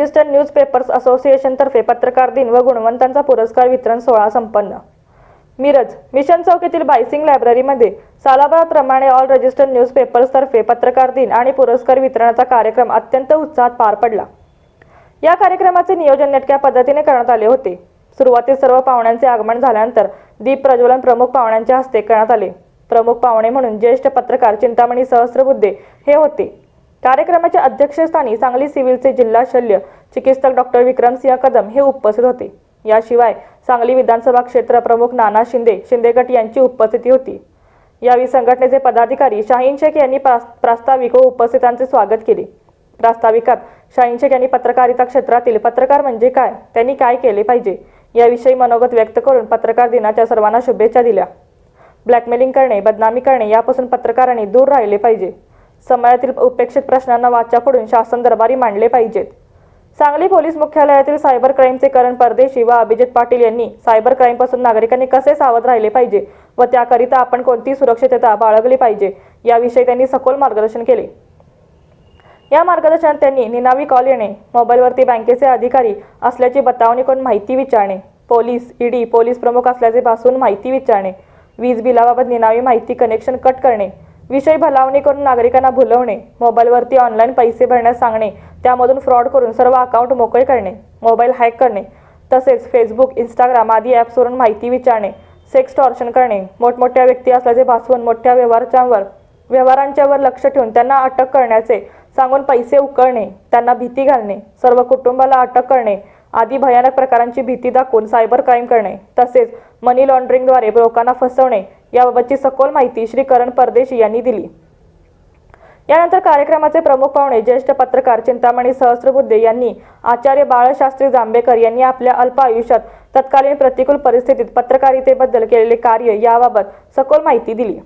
Registered news papers असोसिएशनतर्फे पत्रकार दिन व गुणवंतांचा पुरस्कार वितरण सोहळा संपन्न. मिरज मिशन चौकीतील बायसिंग लायब्ररीमध्ये सालाबादप्रमाणे ऑल रजिस्टर्ड न्यूज पेपर्सतर्फे पत्रकार दिन आणि पुरस्कार वितरणाचा कार्यक्रम अत्यंत उत्साहात पार पडला. या कार्यक्रमाचे नियोजन नेटक्या पद्धतीने करण्यात आले होते. सुरुवातीस सर्व पाहुण्यांचे आगमन झाल्यानंतर दीप प्रज्वलन प्रमुख पाहुण्यांच्या हस्ते करण्यात आले. प्रमुख पाहुणे म्हणून ज्येष्ठ पत्रकार चिंतामणी सहस्रबुद्धे हे होते. कार्यक्रमाच्या अध्यक्षस्थानी सांगली सिव्हिलचे जिल्हा शल्य चिकित्सक डॉक्टर विक्रमसिंह कदम हे उपस्थित होते. याशिवाय सांगली विधानसभा क्षेत्र प्रमुख नाना शिंदे शिंदेगट यांची उपस्थिती होती. यावेळी संघटनेचे पदाधिकारी शाहीन शेख यांनी प्रास्ताविक व उपस्थितांचे स्वागत केले. प्रास्ताविकात शाहीन शेख यांनी पत्रकारिता क्षेत्रातील पत्रकार म्हणजे काय त्यांनी काय केले पाहिजे याविषयी मनोगत व्यक्त करून पत्रकार दिनाच्या सर्वांना शुभेच्छा दिल्या. ब्लॅकमेलिंग करणे बदनामी करणे यापासून पत्रकारांनी दूर राहिले पाहिजे. समाजातील उपेक्षित प्रश्नांना वाचा फोडून शासन दरबारी मांडले पाहिजेत. सांगली पोलीस मुख्यालयातील सायबर क्राईमचे करण परदेशी व अभिजित पाटील यांनी सायबर क्राईमपासून नागरिकांनी कसे सावध राहिले पाहिजे व त्याकरिता आपण कोणती सुरक्षितता बाळगली पाहिजे याविषयी त्यांनी सखोल मार्गदर्शन केले. या मार्गदर्शनात त्यांनी निनावी कॉल येणे मोबाईलवरती बँकेचे अधिकारी असल्याची बतावणी करून माहिती विचारणे पोलीस ईडी पोलीस प्रमुख असल्याचे भासून माहिती विचारणे वीज बिलाबाबत निनावी माहिती कनेक्शन कट करणे विषय भलावणी करून नागरिकांना भुलवणे मोबाईलवरती ऑनलाईन पैसे भरण्यास सांगणे त्यामधून फ्रॉड करून सर्व अकाउंट मोकळे करणे मोबाईल हॅक करणे तसेच फेसबुक इंस्टाग्राम आदी ॲप्सवरून माहिती विचारणे सेक्स टॉर्शन करणे मोठमोठ्या व्यक्ती असल्याचे भासवून मोठ्या व्यवहारांच्यावर व्यवहारांच्यावर लक्ष ठेवून त्यांना अटक करण्याचे सांगून पैसे उकळणे त्यांना भीती घालणे सर्व कुटुंबाला अटक करणे आदी भयानक प्रकारांची भीती दाखवून सायबर क्राईम करणे तसेच मनी लॉन्ड्रिंगद्वारे लोकांना फसवणे याबाबतची सखोल माहिती श्री करण परदेशी यांनी दिली. यानंतर कार्यक्रमाचे प्रमुख पाहुणे ज्येष्ठ पत्रकार चिंतामणी सहस्रबुद्धे यांनी आचार्य बाळशास्त्री जांभेकर यांनी आपल्या अल्प आयुष्यात तत्कालीन प्रतिकूल परिस्थितीत पत्रकारितेबद्दल केलेले कार्य याबाबत सखोल माहिती दिली.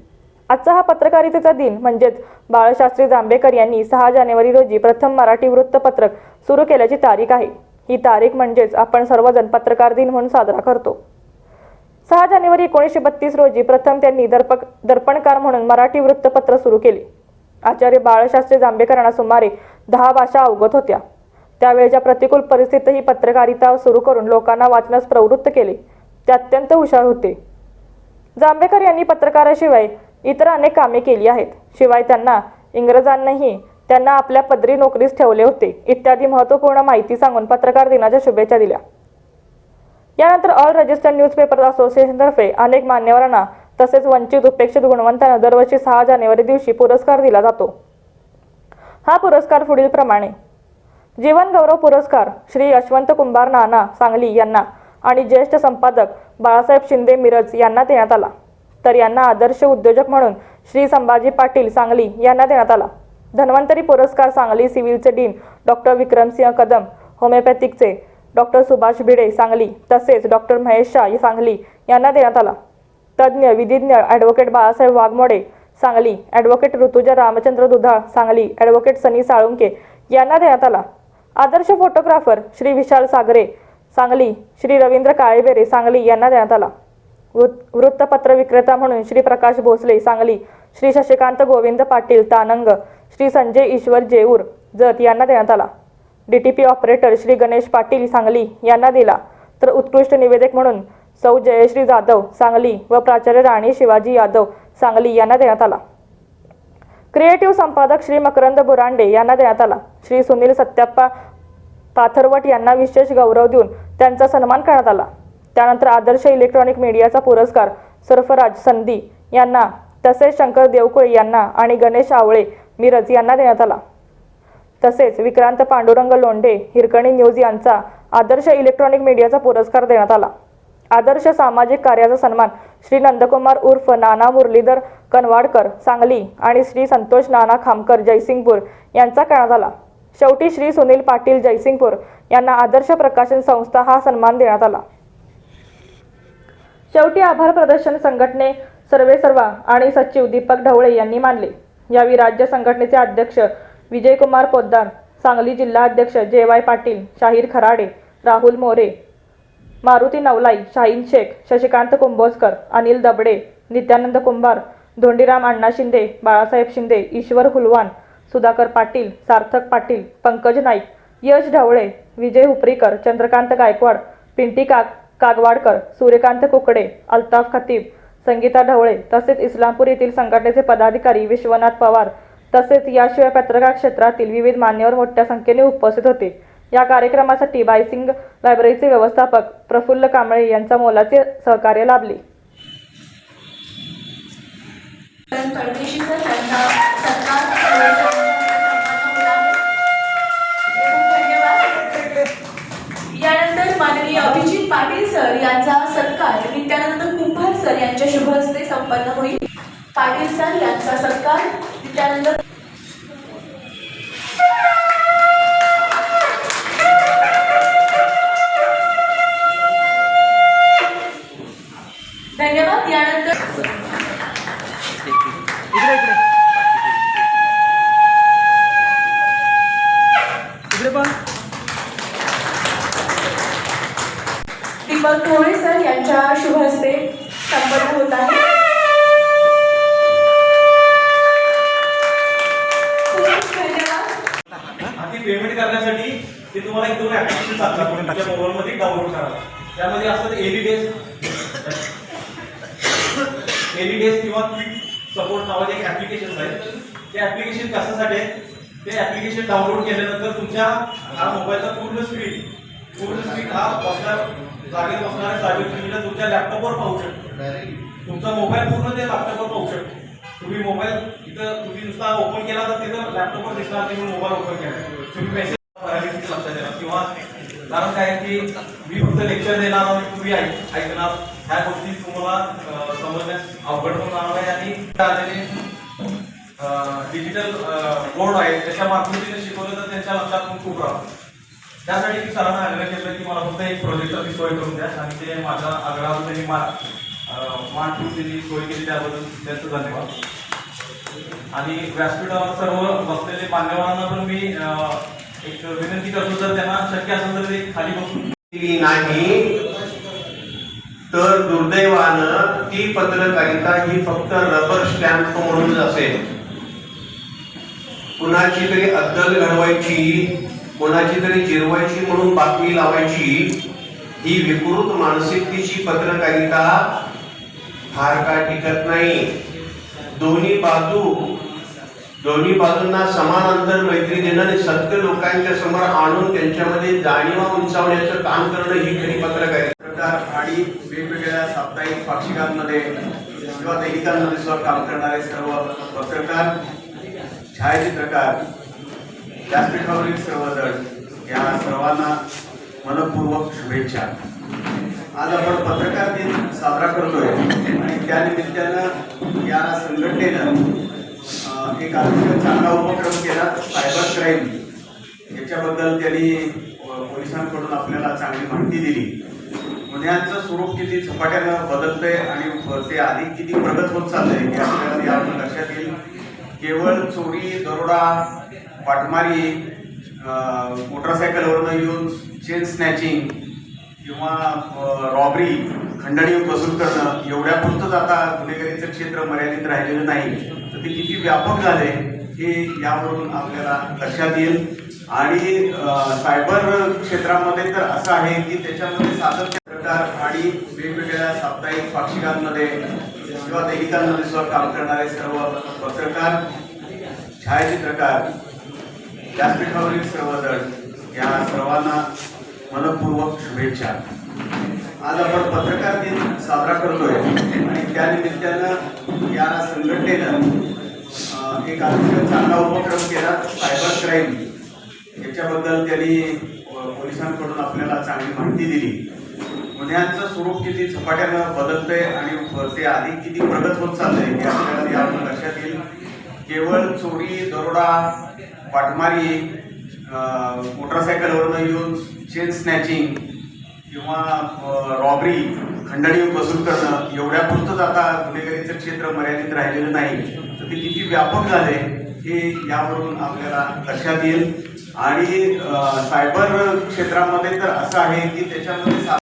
आजचा हा पत्रकारितेचा दिन म्हणजेच बाळशास्त्री जांभेकर यांनी सहा जानेवारी रोजी प्रथम मराठी वृत्तपत्रक सुरू केल्याची तारीख आहे. ही तारीख म्हणजेच आपण सर्वजण पत्रकार दिन म्हणून साजरा करतो. सहा जानेवारी एकोणीसशे बत्तीस रोजी प्रथम त्यांनी दर्पक दर्पणकार म्हणून मराठी वृत्तपत्र सुरू केले. आचार्य बाळशास्त्री जांभेकरांना सुमारे दहा भाषा अवगत होत्या. त्यावेळच्या प्रतिकूल परिस्थितीतही पत्रकारिता सुरू करून लोकांना वाचण्यास प्रवृत्त केले. ते अत्यंत हुशार होते. जांभेकर यांनी पत्रकाराशिवाय इतर अनेक कामे केली आहेत. शिवाय त्यांना इंग्रजांनाही त्यांना आपल्या पदरी नोकरीस ठेवले होते. इत्यादी महत्त्वपूर्ण माहिती सांगून पत्रकार दिनाच्या शुभेच्छा दिल्या. यानंतर ऑल रजिस्टर्ड न्यूजपेपर असोसिएशनतर्फे अनेक मान्यवरांना तसेच वंचित उपेक्षित गुणवंतांना दरवर्षी सहा जानेवारी दिवशी पुरस्कार दिला जातो. हा पुरस्कार पुढील प्रमाणे. जीवन गौरव पुरस्कार श्री यशवंत कुंभार नाना सांगली यांना आणि ज्येष्ठ संपादक बाळासाहेब शिंदे मिरज यांना देण्यात आला. तर यांना आदर्श उद्योजक म्हणून श्री संभाजी पाटील सांगली यांना देण्यात आला. धन्वंतरी पुरस्कार सांगली सिव्हिलचे डीन डॉक्टर विक्रमसिंह कदम होमिओपॅथिकचे डॉक्टर सुभाष भिडे सांगली तसेच डॉक्टर महेश शाह सांगली यांना देण्यात आला. तज्ज्ञ विधिज्ञ advocate Balasaheb Waghmode Sangli advocate Rutuja Ramchandra Dudhal Sangli advocate Sunny Salunke यांना देण्यात आला. आदर्श फोटोग्राफर श्री विशाल सागरे सांगली श्री रवींद्र काळेबेरे सांगली यांना देण्यात आला. वृत्तपत्र विक्रेता म्हणून श्री प्रकाश भोसले सांगली श्री शशिकांत गोविंद पाटील तानंग श्री संजय ईश्वर जेऊर जत यांना देण्यात आला. डीटीपी ऑपरेटर श्री गणेश पाटील सांगली यांना दिला. तर उत्कृष्ट निवेदक म्हणून सौ जयश्री जाधव सांगली व प्राचार्य राणी शिवाजी यादव सांगली यांना देण्यात आला. क्रिएटिव्ह संपादक श्री मकरंद बुरांडे यांना देण्यात आला. श्री सुनील सत्याप्पा पाथरवट यांना विशेष गौरव देऊन त्यांचा सन्मान करण्यात आला. त्यानंतर आदर्श इलेक्ट्रॉनिक मीडियाचा पुरस्कार सरफराज संधी यांना तसेच शंकर देवकुळे यांना आणि गणेश आवळे मिरज यांना देण्यात आला. तसेच विक्रांत पांडुरंग लोंढे हिरकणी न्यूज यांचा आदर्श इलेक्ट्रॉनिक मीडियाचा पुरस्कार देण्यात आला. आदर्श सामाजिक कार्याचा सन्मान श्री नंदकुमार उर्फ नाना मुरलीधर कनवाडकर सांगली आणि श्री संतोष नाना खामकर जयसिंगपूर यांचा करण्यात आला शेवटी श्री सुनील पाटील जयसिंगपूर यांना आदर्श प्रकाशन संस्था हा सन्मान देण्यात आला. शेवटी आभार प्रदर्शन संघटने सर्वे सर्वा आणि सचिव दीपक ढवळे यांनी मानले. यावेळी राज्य संघटनेचे अध्यक्ष विजयकुमार पोद्दार सांगली जिल्हा अध्यक्ष जे वाय पाटील शाहीर खराडे राहुल मोरे मारुती नवलाई शाहीन शेख शशिकांत कुंभोजकर अनिल दबडे नित्यानंद कुंभार धोंडीराम अण्णा शिंदे बाळासाहेब शिंदे ईश्वर हुलवान सुधाकर पाटील सार्थक पाटील पंकज नाईक यश ढवळे विजय हुपरीकर चंद्रकांत गायकवाड पिंटी काग कागवाडकर सूर्यकांत कुकडे अल्ताफ खतीब संगीता ढवळे तसेच इस्लामपूर येथील संघटनेचे पदाधिकारी विश्वनाथ पवार तसेच याशिवाय पत्रकार क्षेत्रातील विविध मान्यवर मोठ्या संख्येने उपस्थित होते. या कार्यक्रमासाठी बायसिंग लायब्ररीचे व्यवस्थापक प्रफुल्ल कांबळे यांचा मोलाचे सहकार्य लाभले. यानंतर माननीय अभिजित पाटील सर यांचा सत्कार नित्यानंद कुंभार सर यांच्या शुभ हस्ते संपन्न होईल. पाटील सर यांचा सत्कार नित्यानंद इकडे इकडे इकडे पण दीपक ढोळे सर यांच्या शुभ हस्ते संपन्न होत आहे पेमेंट करण्यासाठी ते तुम्हाला एक दोन ऍप्लिकेशन असतात तुमच्या मोबाईलमध्ये डाउनलोड करा त्यामध्ये असतात एलिडेस एलिडेस किंवा क्विक सपोर्ट नावाचे एक ऍप्लिकेशन आहे ते ऍप्लिकेशन कशासाठी ते ऍप्लिकेशन डाउनलोड केल्यानंतर तुमच्या हा मोबाईलचा पूर्ण स्क्रीन पूर्ण स्क्रीन हा बसणार जागेत बसणाऱ्या जागेत तुम्ही तुमच्या लॅपटॉपवर पाहू शकतो. तुमचा मोबाईल पूर्ण ते लॅपटॉपवर पाहू शकतो. तुम्ही मोबाईल इथं तुम्ही नुसता ओपन केला तर तिथं लॅपटॉपवर दिसणार तुम्ही मोबाईल ओपन केला. तुम्ही मेसेज लक्षात देणार किंवा कारण काय की मी फक्त लेक्चर देणार आहोत तुम्ही ऐक ऐकणार. ह्या गोष्टी तुम्हाला समजण्यास अवघड होणार नाही आणि डिजिटल बोर्ड आहे त्याच्या माध्यमातून शिकवलं तर त्यांच्या लक्षात पण खूप राहतो. त्यासाठी मी सरांना आग्रह केलं की मला फक्त एक प्रोजेक्टरची सोय करून द्या आणि ते माझ्या आग्रहावर त्यांनी मा मान ठेवून त्यांनी सोय केली त्याबद्दल त्यांचं धन्यवाद. आणि व्यासपीठावर सर्व बसलेले मान्यवरांना पण मी एक विनंती करतो जर त्यांना शक्य असेल तर ते खाली बसून. नाही तर दुर्दैवानं ती पत्रकारिता ही फक्त रबर स्टॅम्प म्हणूनच असेल. कुणाची तरी अद्दल घडवायची कोणाची तरी जिरवायची म्हणून बातमी लावायची ही विकृत मानसिकतेची पत्रकारिता फार काळ टिकत नाही? दोन्ही बाजू दोन्ही बाजूंना समान अंतर मैत्री देणं आणि सत्य लोकांच्या समोर आणून त्यांच्यामध्ये जाणीवा उंचावण्याचं काम करणं ही खरी पत्रकारिता. प्रकार आणि वेगवेगळ्या साप्ताहिक पाक्षिकांमध्ये किंवा दैनिकांमध्ये सुद्धा काम करणारे सर्व पत्रकार छायाचित्रकार व्यासपीठावरील सर्वजण या सर्वांना मनपूर्वक शुभेच्छा. आज आपण पत्रकार दिन साजरा करतोय आणि त्यानिमित्तानं या संघटनेनं एक अतिशय चांगला उपक्रम केला सायबर क्राईम. याच्याबद्दल त्यांनी पोलिसांकडून आपल्याला चांगली माहिती दिली. गुन्ह्यांचं स्वरूप किती झपाट्यानं बदलतंय आणि ते अधिक किती प्रगत होत चाललंय हे आपल्याला लक्षात येईल. केवळ चोरी दरोडा पाटमारी मोटरसायकलवरनं येऊन चेन स्नॅचिंग किंवा रॉबरी खंडणी वसूल करणं एवढ्यापुरतंच आता गुन्हेगारीचं क्षेत्र मर्यादित राहिलेलं नाही. तर ते किती व्यापक झाले हे यावरून आपल्याला लक्षात येईल. आणि सायबर क्षेत्रामध्ये तर असं आहे की त्याच्यामध्ये सातत्य प्रकार आणि वेगवेगळ्या साप्ताहिक पाक्षिकांमध्ये किंवा दैनिकांमध्ये सुद्धा काम करणारे सर्व पत्रकार छायाचित्रकार व्यासपीठावरील सर्वजण या सर्वांना मनपूर्वक शुभेच्छा. आज आपण पत्रकार दिन साजरा करतोय आणि त्यानिमित्तानं या संघटनेनं एक अतिशय चांगला उपक्रम केला सायबर क्राईम. याच्याबद्दल त्यांनी पोलिसांकडून आपल्याला चांगली माहिती दिली. गुन्ह्यांचं स्वरूप किती झपाट्यानं बदलतंय आणि ते अधिक किती प्रगत होत चाललंय हे आपल्याला यातून लक्षात येईल. केवळ चोरी दरोडा पाठमारी मोटरसायकलवरनं येऊन चेन स्नॅचिंग किंवा रॉबरी खंडणी वसूल करणं एवढ्यापुरतंच आता गुन्हेगारीचं क्षेत्र मर्यादित राहिलेलं नाही. तर ते किती व्यापक झाले हे यावरून आपल्याला लक्षात येईल. आणि सायबर क्षेत्रामध्ये तर असं आहे की त्याच्यामध्ये